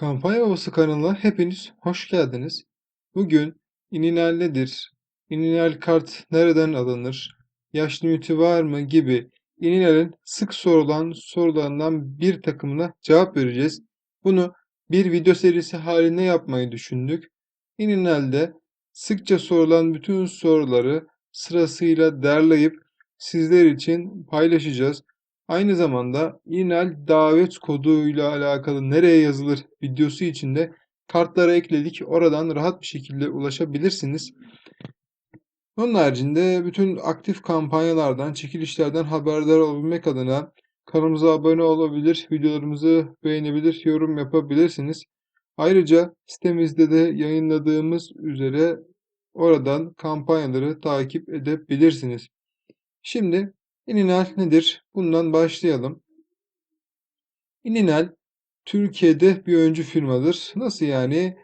Kampanya Babası kanalına hepiniz hoş geldiniz. Bugün ininal nedir, ininal kart nereden alınır, yaş limiti var mı gibi ininal'in sık sorulan sorularından bir takımına cevap vereceğiz. Bunu bir video serisi halinde yapmayı düşündük. İninal'de sıkça sorulan bütün soruları sırasıyla derleyip sizler için paylaşacağız. Aynı zamanda İNAL davet koduyla alakalı nereye yazılır videosu için de kartlara ekledik. Oradan rahat bir şekilde ulaşabilirsiniz. Onun haricinde bütün aktif kampanyalardan, çekilişlerden haberdar olabilmek adına kanalımıza abone olabilir, videolarımızı beğenebilir, yorum yapabilirsiniz. Ayrıca sitemizde de yayınladığımız üzere oradan kampanyaları takip edebilirsiniz. Şimdi İninal nedir? Bundan başlayalım. İninal Türkiye'de bir öncü firmadır. Nasıl yani?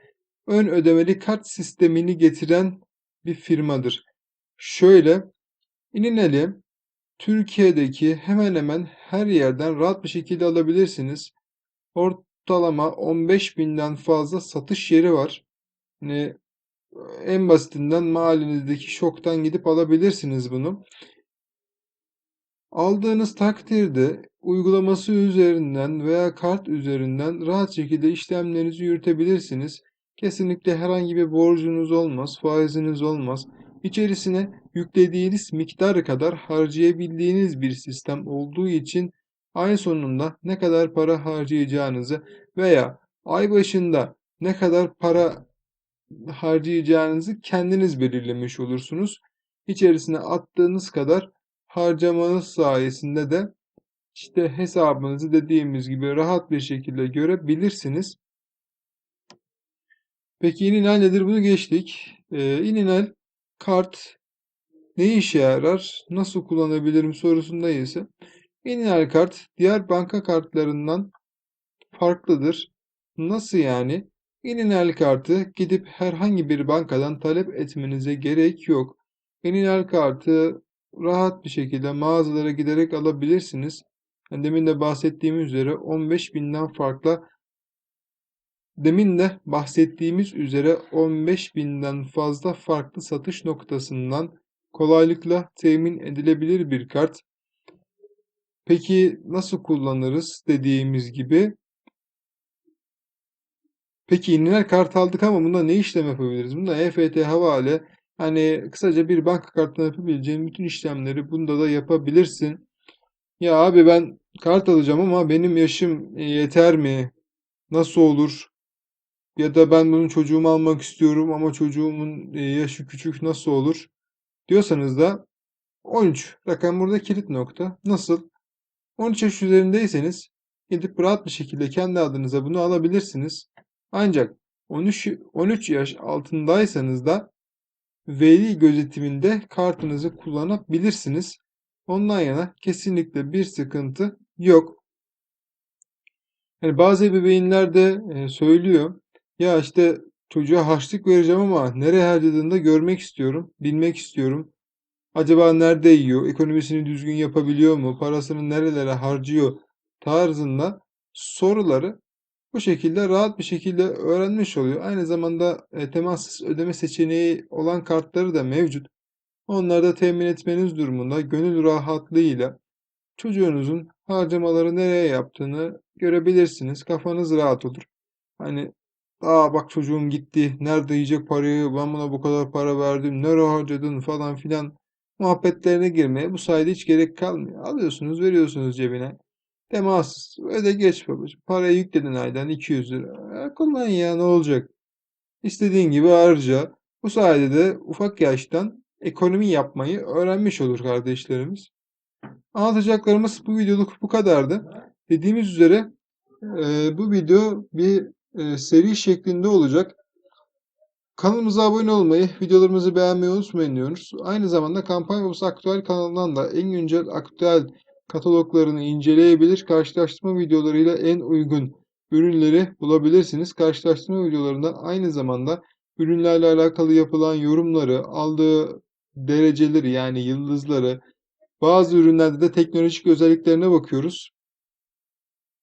Ön ödemeli kart sistemini getiren bir firmadır. Şöyle, İninal'i Türkiye'deki hemen hemen her yerden rahat bir şekilde alabilirsiniz. Ortalama 15 binden fazla satış yeri var. Yani en basitinden mahallenizdeki şoktan gidip alabilirsiniz bunu. Aldığınız takdirde uygulaması üzerinden veya kart üzerinden rahat şekilde işlemlerinizi yürütebilirsiniz. Kesinlikle herhangi bir borcunuz olmaz, faiziniz olmaz. İçerisine yüklediğiniz miktar kadar harcayabildiğiniz bir sistem olduğu için ay sonunda ne kadar para harcayacağınızı veya ay başında ne kadar para harcayacağınızı kendiniz belirlemiş olursunuz. İçerisine attığınız kadar harcamanız sayesinde de işte hesabınızı dediğimiz gibi rahat bir şekilde görebilirsiniz. Peki ininal nedir? Bunu geçtik. Ee, ininal kart ne işe yarar? Nasıl kullanabilirim sorusunda ise ininal kart diğer banka kartlarından farklıdır. Nasıl yani? İninal kartı gidip herhangi bir bankadan talep etmenize gerek yok. İninal kartı rahat bir şekilde mağazalara giderek alabilirsiniz. Yani demin de bahsettiğimiz üzere 15 binden farklı demin de bahsettiğimiz üzere 15 binden fazla farklı satış noktasından kolaylıkla temin edilebilir bir kart. Peki nasıl kullanırız dediğimiz gibi Peki yeniler kart aldık ama bunda ne işlem yapabiliriz? Bunda EFT havale Hani kısaca bir banka kartına yapabileceğin bütün işlemleri bunda da yapabilirsin. Ya abi ben kart alacağım ama benim yaşım e, yeter mi? Nasıl olur? Ya da ben bunu çocuğuma almak istiyorum ama çocuğumun e, yaşı küçük nasıl olur? Diyorsanız da 13 rakam burada kilit nokta. Nasıl? 13 yaş üzerindeyseniz gidip rahat bir şekilde kendi adınıza bunu alabilirsiniz. Ancak 13, 13 yaş altındaysanız da veli gözetiminde kartınızı kullanabilirsiniz. Ondan yana kesinlikle bir sıkıntı yok. Yani bazı ebeveynler de e, söylüyor. Ya işte çocuğa harçlık vereceğim ama nereye harcadığını da görmek istiyorum, bilmek istiyorum. Acaba nerede yiyor, ekonomisini düzgün yapabiliyor mu, parasını nerelere harcıyor tarzında soruları bu şekilde rahat bir şekilde öğrenmiş oluyor. Aynı zamanda e, temassız ödeme seçeneği olan kartları da mevcut. Onları da temin etmeniz durumunda gönül rahatlığıyla çocuğunuzun harcamaları nereye yaptığını görebilirsiniz. Kafanız rahat olur. Hani aa bak çocuğum gitti. Nerede yiyecek parayı? Ben buna bu kadar para verdim. Nereye harcadın falan filan muhabbetlerine girmeye bu sayede hiç gerek kalmıyor. Alıyorsunuz, veriyorsunuz cebine. Temassız. Öde geç babacığım. Parayı yükledin aydan 200 lira. E, kullan ya ne olacak? İstediğin gibi harca. Bu sayede de ufak yaştan ekonomi yapmayı öğrenmiş olur kardeşlerimiz. Anlatacaklarımız bu videoluk bu kadardı. Dediğimiz üzere e, bu video bir e, seri şeklinde olacak. Kanalımıza abone olmayı, videolarımızı beğenmeyi unutmayın diyoruz. Aynı zamanda Kampanyamız Aktüel kanalından da en güncel aktüel kataloglarını inceleyebilir, karşılaştırma videolarıyla en uygun ürünleri bulabilirsiniz. Karşılaştırma videolarında aynı zamanda ürünlerle alakalı yapılan yorumları, aldığı dereceleri yani yıldızları, bazı ürünlerde de teknolojik özelliklerine bakıyoruz.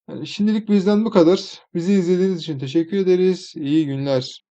Yani şimdilik bizden bu kadar. Bizi izlediğiniz için teşekkür ederiz. İyi günler.